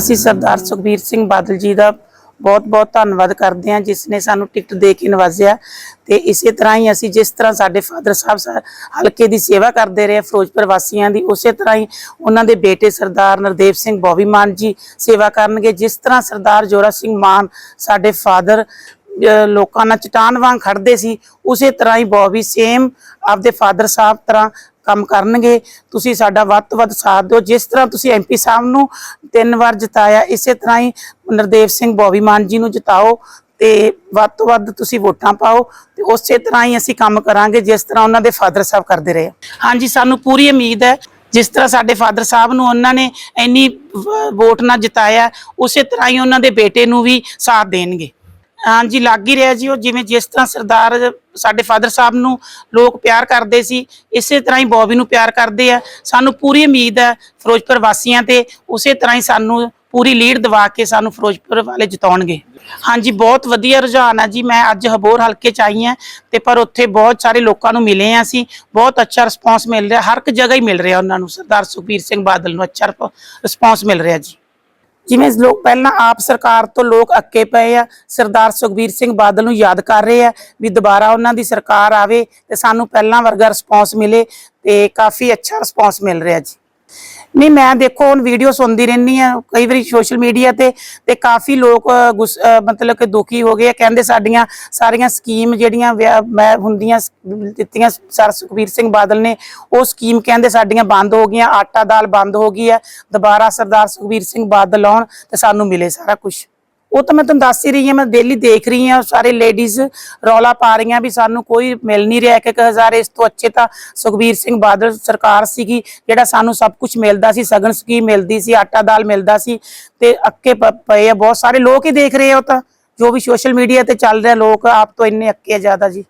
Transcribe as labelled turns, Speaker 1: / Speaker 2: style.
Speaker 1: ਅਸੀਂ ਸਰਦਾਰ ਸੁਖਬੀਰ ਸਿੰਘ ਬਾਦਲ ਜੀ ਦਾ ਬਹੁਤ-ਬਹੁਤ ਧੰਨਵਾਦ ਕਰਦੇ ਹਾਂ, ਜਿਸ ਨੇ ਸਾਨੂੰ ਟਿਕਟ ਦੇ ਕੇ ਨਵਾਜ਼ਿਆ ਤੇ ਇਸੇ ਤਰ੍ਹਾਂ ਹੀ ਅਸੀਂ ਜਿਸ ਤਰ੍ਹਾਂ ਸਾਡੇ ਫਾਦਰ ਸਾਹਿਬ ਸਾ- ਹਲਕੇ ਦੀ ਸੇਵਾ ਕਰਦੇ ਰਹੇ ਫਿਰੋਜ਼ਪੁਰ ਵਾਸੀਆਂ ਦੀ, ਉਸੇ ਤਰ੍ਹਾਂ ਹੀ ਉਹਨਾਂ ਦੇ ਬੇਟੇ ਸਰਦਾਰ ਨਰਦੇਵ ਸਿੰਘ ਬੋਵੀ ਮਾਨ ਜੀ ਸੇਵਾ ਕਰਨਗੇ, ਜਿਸ ਤਰ੍ਹਾਂ ਸਰਦਾਰ ਜੋਰਾ ਸਿੰਘ ਮਾਨ ਸਾਡੇ ਫਾਦਰ ਲੋਕਾਂ ਨਾਲ ਚਟਾਨ ਵਾਂਗ ਖੜਦੇ ਸੀ, ਉਸੇ ਤਰ੍ਹਾਂ ਹੀ ਬੋਵੀ ਸੇਮ ਆਪਦੇ ਫਾਦਰ ਸਾਹਿਬ ਤਰ੍ਹਾਂ ਕੰਮ ਕਰਨਗੇ। ਤੁਸੀਂ ਸਾਡਾ ਵੱਧ ਤੋਂ ਵੱਧ ਸਾਥ ਦਿਓ। ਜਿਸ ਤਰ੍ਹਾਂ ਤੁਸੀਂ ਐਮਪੀ ਸਾਹਿਬ ਨੂੰ ਤਿੰਨ ਵਾਰ ਜਿਤਾਇਆ, ਇਸੇ ਤਰ੍ਹਾਂ ਹੀ ਨਰਦੇਵ ਸਿੰਘ ਬੋਵੀ ਮਾਨ ਜੀ ਨੂੰ ਜਿਤਾਓ ਤੇ ਵੱਧ ਤੋਂ ਵੱਧ ਤੁਸੀਂ ਵੋਟਾਂ ਪਾਓ ਤੇ ਉਸੇ ਤਰ੍ਹਾਂ ਹੀ ਅਸੀਂ ਕੰਮ ਕਰਾਂਗੇ ਜਿਸ ਤਰ੍ਹਾਂ ਉਹਨਾਂ ਦੇ ਫਾਦਰ ਸਾਹਿਬ ਕਰਦੇ ਰਹੇ। ਹਾਂਜੀ, ਸਾਨੂੰ ਪੂਰੀ ਉਮੀਦ ਹੈ, ਜਿਸ ਤਰ੍ਹਾਂ ਸਾਡੇ ਫਾਦਰ ਸਾਹਿਬ ਨੂੰ ਉਹਨਾਂ ਨੇ ਇੰਨੀ ਵੋਟ ਨਾਲ ਜਿਤਾਇਆ, ਉਸੇ ਤਰ੍ਹਾਂ ਹੀ ਉਹਨਾਂ ਦੇ ਬੇਟੇ ਨੂੰ ਵੀ ਸਾਥ ਦੇਣਗੇ। ਹਾਂਜੀ, ਲੱਗ ਹੀ ਰਿਹਾ ਜੀ ਉਹ, ਜਿਵੇਂ ਜਿਸ ਤਰ੍ਹਾਂ ਸਰਦਾਰ ਸਾਡੇ ਫਾਦਰ ਸਾਹਿਬ ਨੂੰ ਲੋਕ ਪਿਆਰ ਕਰਦੇ ਸੀ, ਇਸੇ ਤਰ੍ਹਾਂ ਹੀ ਬੋਬੀ ਨੂੰ ਪਿਆਰ ਕਰਦੇ ਆ। ਸਾਨੂੰ ਪੂਰੀ ਉਮੀਦ ਹੈ ਫਿਰੋਜ਼ਪੁਰ ਵਾਸੀਆਂ ਤੇ, ਉਸੇ ਤਰ੍ਹਾਂ ਹੀ ਸਾਨੂੰ ਪੂਰੀ ਲੀਡ ਦਿਵਾ ਕੇ ਸਾਨੂੰ ਫਿਰੋਜ਼ਪੁਰ ਵਾਲੇ ਜਿਤਾਉਣਗੇ। ਹਾਂਜੀ, ਬਹੁਤ ਵਧੀਆ ਰੁਝਾਨ ਆ ਜੀ, ਮੈਂ ਅੱਜ ਹਬੋਰ ਹਲਕੇ ਚ ਆਈ ਹਾਂ ਤੇ ਪਰ ਉੱਥੇ ਬਹੁਤ ਸਾਰੇ ਲੋਕਾਂ ਨੂੰ ਮਿਲੇ ਆ ਅਸੀਂ, ਬਹੁਤ ਅੱਛਾ ਰਿਸਪੌਂਸ ਮਿਲ ਰਿਹਾ, ਹਰ ਇੱਕ ਜਗ੍ਹਾ ਹੀ ਮਿਲ ਰਿਹਾ ਉਹਨਾਂ ਨੂੰ, ਸਰਦਾਰ ਸੁਖਬੀਰ ਸਿੰਘ ਬਾਦਲ ਨੂੰ ਅੱਛਾ ਰਿਸਪੌਂਸ ਮਿਲ ਰਿਹਾ ਜੀ। ਜਿਵੇਂ ਲੋਕ ਪਹਿਲਾਂ ਆਪ ਸਰਕਾਰ ਤੋਂ ਲੋਕ ਅੱਕੇ ਪਏ ਆ, ਸਰਦਾਰ ਸੁਖਬੀਰ ਸਿੰਘ ਬਾਦਲ ਨੂੰ ਯਾਦ ਕਰ ਰਹੇ ਆ ਵੀ ਦੁਬਾਰਾ ਉਹਨਾਂ ਦੀ ਸਰਕਾਰ ਆਵੇ ਤੇ ਸਾਨੂੰ ਪਹਿਲਾਂ ਵਰਗਾ ਰਿਸਪੌਂਸ ਮਿਲੇ ਤੇ ਕਾਫੀ ਅੱਛਾ ਰਿਸਪੌਂਸ ਮਿਲ ਰਿਹਾ ਜੀ। ਨਹੀਂ, ਮੈਂ ਦੇਖੋ, ਹੁਣ ਵੀਡੀਓ ਸੁਣਦੀ ਰਹਿੰਦੀ ਆ ਕਈ ਵਾਰੀ ਸੋਸ਼ਲ ਮੀਡੀਆ ਤੇ ਤੇ ਕਾਫੀ ਲੋਕ ਗੁੱਸ- ਮਤਲਬ ਕਿ ਦੁਖੀ ਹੋ ਗਏ ਆ। ਕਹਿੰਦੇ ਸਾਡੀਆਂ ਸਾਰੀਆਂ ਸਕੀਮ ਜਿਹੜੀਆਂ ਮੈਂ ਹੁੰਦੀਆਂ ਦਿੱਤੀਆਂ ਸਰ ਸੁਖਬੀਰ ਸਿੰਘ ਬਾਦਲ ਨੇ, ਉਹ ਸਕੀਮ ਕਹਿੰਦੇ ਸਾਡੀਆਂ ਬੰਦ ਹੋ ਗਈਆਂ, ਆਟਾ ਦਾਲ ਬੰਦ ਹੋ ਗਈ ਹੈ। ਦੁਬਾਰਾ ਸਰਦਾਰ ਸੁਖਬੀਰ ਸਿੰਘ ਬਾਦਲ ਆਉਣ ਤੇ ਸਾਨੂੰ ਮਿਲੇ ਸਾਰਾ ਕੁਝ ਉਹ ਤਾਂ ਮੈਂ ਤੁਹਾਨੂੰ ਦੱਸ ਹੀ ਰਹੀ ਹਾਂ, ਮੈਂ ਡੇਲੀ ਦੇਖ ਰਹੀ ਹਾਂ, ਸਾਰੇ ਲੇਡੀਜ਼ ਰੌਲਾ ਪਾ ਰਹੀਆਂ ਵੀ ਸਾਨੂੰ ਕੋਈ ਮਿਲ ਨਹੀਂ ਰਿਹਾ, ਇੱਕ ਇੱਕ ਹਜ਼ਾਰ ਇਸ ਤੋਂ ਅੱਛੇ ਤਾਂ ਸੁਖਬੀਰ ਸਿੰਘ ਬਾਦਲ ਸਰਕਾਰ ਸੀਗੀ, ਜਿਹੜਾ ਸਾਨੂੰ ਸਭ ਕੁਝ ਮਿਲਦਾ ਸੀ, ਸਗਨ ਸਕੀਮ ਮਿਲਦੀ ਸੀ, ਆਟਾ ਦਾਲ ਮਿਲਦਾ ਸੀ ਤੇ ਅੱਕੇ ਪਏ ਆ ਬਹੁਤ ਸਾਰੇ, ਲੋਕ ਹੀ ਦੇਖ ਰਹੇ ਆ ਉਹ ਤਾਂ, ਜੋ ਵੀ ਸੋਸ਼ਲ ਮੀਡੀਆ ਤੇ ਚੱਲ ਰਿਹਾ, ਲੋਕ ਆਪ ਤੋਂ ਇੰਨੇ ਅੱਕੇ ਆ ਜ਼ਿਆਦਾ ਜੀ।